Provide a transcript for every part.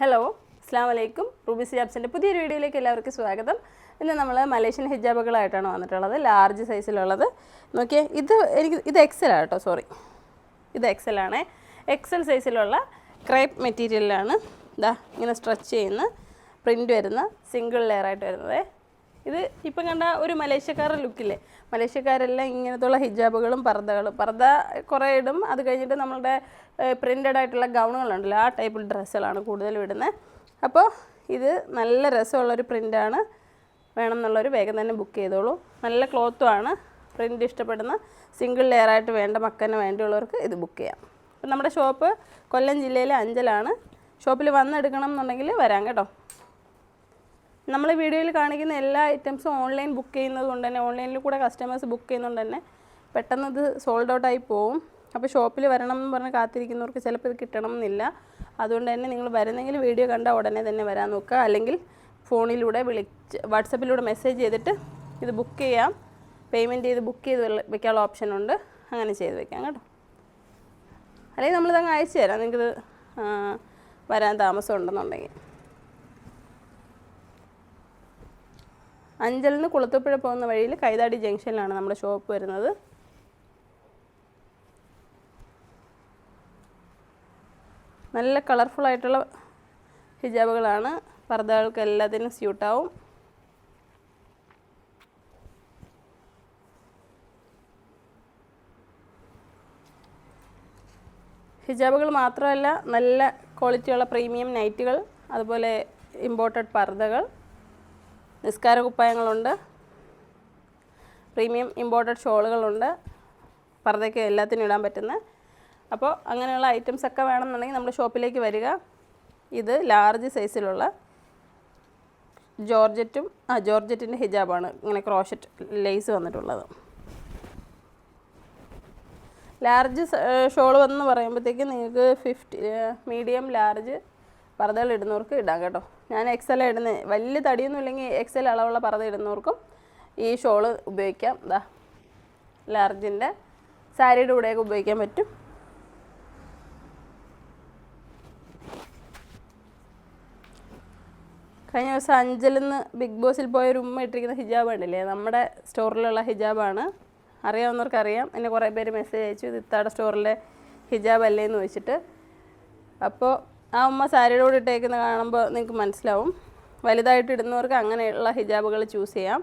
Hello അസ്സാം വലൈക്കും Ruby സിയാബ്സിന്റെ പുതിയൊരു വീഡിയോയിലേക്ക് എല്ലാവർക്കും സ്വാഗതം. ഇന്ന് നമ്മൾ മലേഷ്യൻ ഹിജാബുകളായിട്ടാണ് വന്നിട്ടുള്ളത് ലാർജ് സൈസിലുള്ളത് നോക്കിയേ ഇത് എനിക്ക് ഇത് എക്സലാണ് കേട്ടോ സോറി ഇത് എക്സൽ ആണ്. എക്സൽ സൈസിലുള്ള ക്രേപ്പ് മെറ്റീരിയലാണ് ഇതാ ഇങ്ങനെ സ്ട്രെച്ച് ചെയ്യുന്ന പ്രിന്റ് വരുന്ന സിംഗിൾ ലെയറായിട്ട് വരുന്നത്. ഇത് ഇപ്പം കണ്ട ഒരു മലേഷ്യക്കാരുടെ ലുക്കില്ലേ? മലേഷ്യക്കാരെല്ലാം ഇങ്ങനത്തുള്ള ഹിജാബുകളും പർദ്ദകളും. പർദ്ദ കുറേ ഇടും. അത് കഴിഞ്ഞിട്ട് നമ്മളുടെ പ്രിന്റഡ് ആയിട്ടുള്ള ഗൗണുകളുണ്ടല്ലോ ആ ടൈപ്പ് ഡ്രസ്സുകളാണ് കൂടുതലും ഇടുന്നത്. അപ്പോൾ ഇത് നല്ല രസമുള്ളൊരു പ്രിന്റാണ് വേണമെന്നുള്ളവർ വേഗം തന്നെ ബുക്ക് ചെയ്തോളൂ. നല്ല ക്ലോത്തുമാണ് പ്രിന്റ് ഇഷ്ടപ്പെടുന്ന സിംഗിൾ ലെയർ ആയിട്ട് വേണ്ട മക്കന് വേണ്ടിയുള്ളവർക്ക് ഇത് ബുക്ക് ചെയ്യാം. അപ്പം നമ്മുടെ ഷോപ്പ് കൊല്ലം ജില്ലയിലെ അഞ്ചലാണ്. ഷോപ്പിൽ വന്നെടുക്കണം എന്നുണ്ടെങ്കിൽ വരാം കേട്ടോ. നമ്മൾ വീഡിയോയിൽ കാണിക്കുന്ന എല്ലാ ഐറ്റംസും ഓൺലൈൻ ബുക്ക് ചെയ്യുന്നത് കൊണ്ട് തന്നെ ഓൺലൈനിൽ കൂടെ കസ്റ്റമേഴ്സ് ബുക്ക് ചെയ്യുന്നതുകൊണ്ട് തന്നെ പെട്ടെന്ന് ഇത് സോൾഡ് ഔട്ട് ആയി പോവും. അപ്പോൾ ഷോപ്പിൽ വരണം എന്ന് പറഞ്ഞ് കാത്തിരിക്കുന്നവർക്ക് ചിലപ്പോൾ ഇത് കിട്ടണം എന്നില്ല അതുകൊണ്ട് തന്നെ നിങ്ങൾ വരുന്നെങ്കിൽ വീഡിയോ കണ്ട ഉടനെ തന്നെ വരാൻ നോക്കുക. അല്ലെങ്കിൽ ഫോണിലൂടെ വിളിച്ച് വാട്സപ്പിലൂടെ മെസ്സേജ് ചെയ്തിട്ട് ഇത് ബുക്ക് ചെയ്യാം. പേയ്മെന്റ് ചെയ്ത് ബുക്ക് ചെയ്ത് വെക്കാനുള്ള ഓപ്ഷൻ ഉണ്ട്. അങ്ങനെ ചെയ്ത് വെക്കാം കേട്ടോ. അല്ലെങ്കിൽ നമ്മളിതങ്ങ് അയച്ചു തരാം. നിങ്ങൾക്കിത് വരാൻ താമസം ഉണ്ടെന്നുണ്ടെങ്കിൽ. അഞ്ചലിൽ നിന്ന് കുളത്തൂപ്പുഴ പോകുന്ന വഴിയിൽ കൈതാടി ജംഗ്ഷനിലാണ് നമ്മുടെ ഷോപ്പ് വരുന്നത്. നല്ല കളർഫുൾ ആയിട്ടുള്ള ഹിജാബുകളാണ്. പർദ്ദകൾക്ക് എല്ലാത്തിനും സ്യൂട്ടാവും ഹിജാബുകൾ മാത്രമല്ല നല്ല ക്വാളിറ്റിയുള്ള പ്രീമിയം നൈറ്റുകൾ അതുപോലെ ഇമ്പോർട്ടഡ് പർദ്ദകൾ. നിസ്കാര കുപ്പായങ്ങളുണ്ട്. Premium imported ഷോളുകളുണ്ട്. പർദ്ദയ്ക്ക് എല്ലാത്തിനും ഇടാൻ പറ്റുന്ന. അപ്പോൾ അങ്ങനെയുള്ള ഐറ്റംസ് ഒക്കെ വേണമെന്നുണ്ടെങ്കിൽ നമ്മുടെ ഷോപ്പിലേക്ക് വരിക. ഇത് ലാർജ് സൈസിലുള്ള ജോർജറ്റും ആ ജോർജറ്റിന്റെ ഹിജാബാണ്. ഇങ്ങനെ ക്രോഷറ്റ് ലേസ് വന്നിട്ടുള്ളത്. ലാർജ് ഷോൾ വന്ന് പറയുമ്പോഴത്തേക്ക് നിങ്ങൾക്ക് ഫിഫ്റ്റി മീഡിയം ലാർജ് പർദ്ദകൾ ഇടുന്നവർക്ക് ഇടാം കേട്ടോ. ഞാൻ എക്സൽ ഇടുന്ന വലിയ തടിയൊന്നും ഇല്ലെങ്കിൽ എക്സൽ അളവുള്ള പർദ്ദ ഇടുന്നവർക്കും ഈ ഷോൾ ഉപയോഗിക്കാം. ഇതാ ലാർജിന്റെ സാരിയുടെ കൂടെയൊക്കെ ഉപയോഗിക്കാൻ പറ്റും. കഴിഞ്ഞ ദിവസം അഞ്ചലിൽ നിന്ന് ബിഗ് ബോസിൽ പോയ ഒരു ഉമ്മ ഇട്ടിരിക്കുന്ന ഹിജാബ് ഉണ്ടല്ലേ നമ്മുടെ സ്റ്റോറിലുള്ള ഹിജാബാണ്. അറിയാവുന്നവർക്കറിയാം. എന്നെ കുറേ പേര് മെസ്സേജ് അയച്ചു. ഇത് ഇത്താടെ സ്റ്റോറിലെ ഹിജാബ് അല്ലേ എന്ന് ചോദിച്ചിട്ട്. അപ്പോൾ ആ ഉമ്മ സാരിയുടെ കൂടെ ഇട്ടേക്കുന്ന കാണുമ്പോൾ നിങ്ങൾക്ക് മനസ്സിലാവും. വലുതായിട്ട് ഇടുന്നവർക്ക് അങ്ങനെയുള്ള ഹിജാബുകൾ ചൂസ് ചെയ്യാം.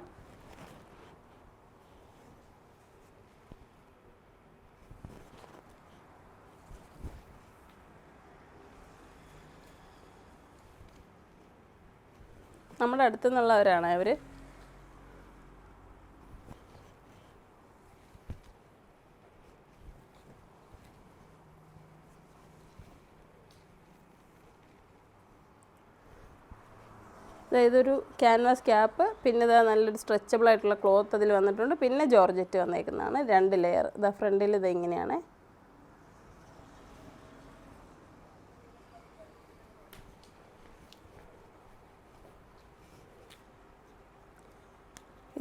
നമ്മുടെ അടുത്തു നിന്നുള്ളവരാണ് അവർ ഇതൊരു ക്യാൻവാസ് ക്യാപ്പ് പിന്നെ ഇതാ നല്ലൊരു സ്ട്രെച്ചബിൾ ആയിട്ടുള്ള ക്ലോത്ത് അതിൽ വന്നിട്ടുണ്ട്. പിന്നെ ജോർജറ്റ് വന്നേക്കുന്നതാണ് രണ്ട് ലെയർ ഇതാ ഫ്രണ്ടിൽ ഇത് ഇങ്ങനെയാണ്.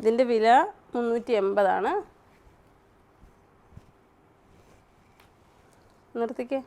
ഇതിന്റെ വില മുന്നൂറ്റി എൺപതാണ് നിർത്തിക്കേ.